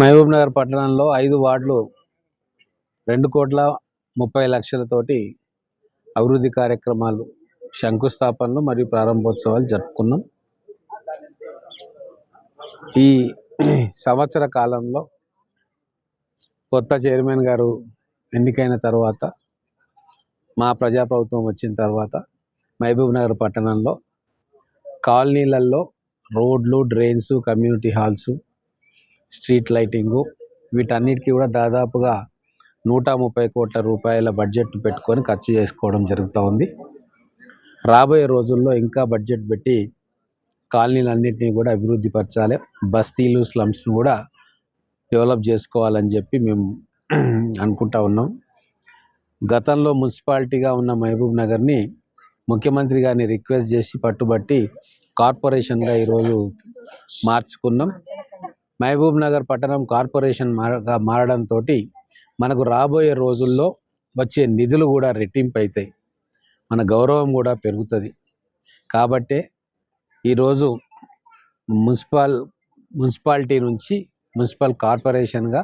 మహబూబ్ నగర్ పట్టణంలో ఐదు వార్డులు రెండు కోట్ల ముప్పై లక్షలతోటి అభివృద్ధి కార్యక్రమాలు శంకుస్థాపనలు మరియు ప్రారంభోత్సవాలు జరుపుకున్నాం. ఈ సంవత్సర కాలంలో కొత్త చైర్మన్ గారు ఎన్నికైన తర్వాత మా ప్రజాప్రభుత్వం వచ్చిన తర్వాత మహబూబ్ నగర్ పట్టణంలో కాలనీలలో రోడ్లు drains community halls street lighting. వీటన్నిటికీ కూడా దాదాపుగా నూట ముప్పై కోట్ల రూపాయల బడ్జెట్ను పెట్టుకొని ఖర్చు చేసుకోవడం జరుగుతూ ఉంది. రాబోయే రోజుల్లో ఇంకా బడ్జెట్ పెట్టి కాలనీలన్నింటినీ కూడా అభివృద్ధి పరచాలి. బస్తీలు స్లమ్స్ను కూడా డెవలప్ చేసుకోవాలని చెప్పి మేము అనుకుంటా ఉన్నాం. గతంలో మున్సిపాలిటీగా ఉన్న మహబూబ్ నగర్ని ముఖ్యమంత్రి గారిని రిక్వెస్ట్ చేసి పట్టుబట్టి కార్పొరేషన్గా ఈరోజు మార్చుకున్నాం. మహబూబ్ నగర్ పట్టణం కార్పొరేషన్ మారగా మారడంతో మనకు రాబోయే రోజుల్లో వచ్చే నిధులు కూడా రెట్టింపు అవుతాయి మన గౌరవం కూడా పెరుగుతుంది. కాబట్టే ఈరోజు మున్సిపల్ మున్సిపాలిటీ నుంచి మున్సిపల్ కార్పొరేషన్గా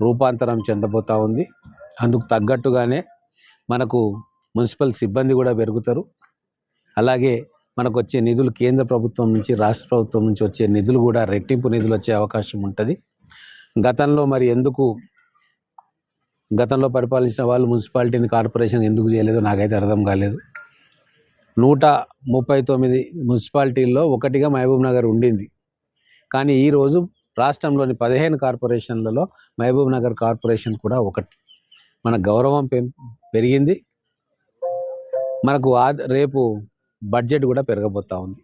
రూపాంతరం చెందబోతూ ఉంది. అందుకు తగ్గట్టుగానే మనకు మున్సిపల్ సిబ్బంది కూడా పెరుగుతారు. అలాగే మనకు వచ్చే నిధులు కేంద్ర ప్రభుత్వం నుంచి రాష్ట్ర ప్రభుత్వం నుంచి వచ్చే నిధులు కూడా రెట్టింపు నిధులు వచ్చే అవకాశం ఉంటుంది. గతంలో మరి ఎందుకు గతంలో పరిపాలించిన వాళ్ళు మున్సిపాలిటీని కార్పొరేషన్ ఎందుకు చేయలేదో నాకైతే అర్థం కాలేదు. నూట ముప్పై తొమ్మిది మున్సిపాలిటీల్లో ఒకటిగా మహబూబ్ నగర్ ఉండింది. కానీ ఈరోజు రాష్ట్రంలోని పదిహేను కార్పొరేషన్లలో మహబూబ్ నగర్ కార్పొరేషన్ కూడా ఒకటి. మన గౌరవం పెం పెరిగింది. మనకు ఆ రేపు బడ్జెట్ కూడా పెరగబోతూ ఉంది.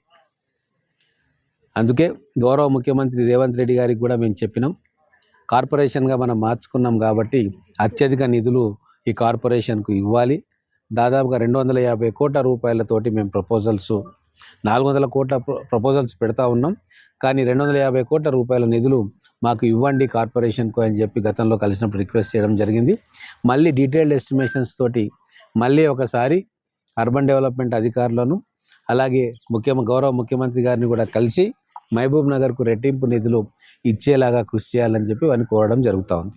అందుకే గౌరవ ముఖ్యమంత్రి రేవంత్ రెడ్డి గారికి కూడా మేము చెప్పినాం. కార్పొరేషన్గా మనం మార్చుకున్నాం కాబట్టి అత్యధిక నిధులు ఈ కార్పొరేషన్కు ఇవ్వాలి. దాదాపుగా రెండు వందల యాభై కోట్ల రూపాయలతోటి మేము ప్రపోజల్స్ నాలుగు వందల కోట్ల ప్రపోజల్స్ పెడతా ఉన్నాం. కానీ రెండు వందల యాభై కోట్ల రూపాయల నిధులు మాకు ఇవ్వండి కార్పొరేషన్కు అని చెప్పి గతంలో కలిసినప్పుడు రిక్వెస్ట్ చేయడం జరిగింది. మళ్ళీ డీటెయిల్డ్ ఎస్టిమేషన్స్ తోటి మళ్ళీ ఒకసారి అర్బన్ డెవలప్మెంట్ అధికారులను అలాగే ముఖ్య గౌరవ ముఖ్యమంత్రి గారిని కూడా కలిసి మహబూబ్ నగర్కు రెట్టింపు నిధులు ఇచ్చేలాగా కృషి చేయాలని చెప్పి వారిని కోరడం జరుగుతూ ఉంది.